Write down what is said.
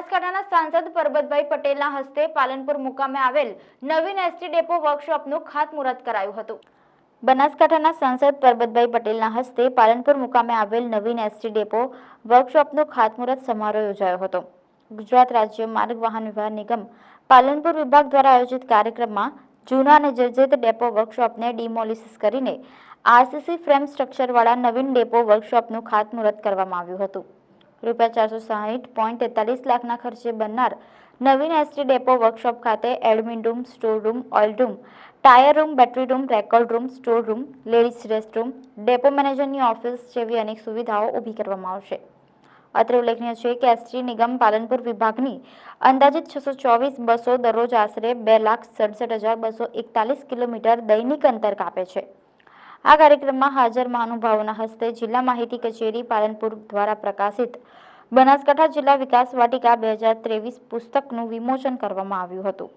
સાંસદ પરબતભાઈ પટેલના હસ્તે પાલનપુર મુકામે આવેલ નવીન એસટી ડેપો વર્કશોપનું ખાતમુહૂર્ત કરાયું હતું. બનાસકાંઠાના સાંસદ પરબતભાઈ પટેલના હસ્તે પાલનપુર મુકામે આવેલ નવીન એસટી ડેપો વર્કશોપનો ખાતમુહૂર્ત સમારોહ યોજાયો હતો. ગુજરાત રાજ્ય માર્ગ વાહન વ્યવહાર નિગમ પાલનપુર વિભાગ દ્વારા આયોજિત કાર્યક્રમમાં જૂના અને જર્જરિત ડેપો વર્કશોપને ડિમોલિસિસ કરીને આરસીસી ફ્રેમ સ્ટ્રક્ચરવાળા નવીન ડેપો વર્કશોપનું ખાતમુહૂર્ત કરવામાં આવ્યું હતું. રૂપિયા ચારસો સાહીઠ પોઈન્ટ તેતાલીસ લાખના ખર્ચે બનનાર નવીન એસટી ડેપો વર્કશોપ ખાતે admin room store room oil room tyre room battery room record room store room ladies restroom depot મેનેજરની ઓફિસ જેવી અનેક સુવિધાઓ ઊભી કરવામાં આવશે. અત્રે ઉલ્લેખનીય છે કે એસટી નિગમ પાલનપુર વિભાગની અંદાજિત છસો ચોવીસ બસો દરરોજ આશરે બે લાખ સડસઠ હજાર બસો એકતાલીસ કિલોમીટર દૈનિક અંતર કાપે છે. આ કાર્યક્રમમાં હાજર મહાનુભાવોના હસ્તે જિલ્લા માહિતી કચેરી પાલનપુર દ્વારા પ્રકાશિત બનાસકાંઠા જિલ્લા વિકાસ વાટિકા બે હજાર ત્રેવીસ પુસ્તકનું વિમોચન કરવામાં આવ્યું હતું.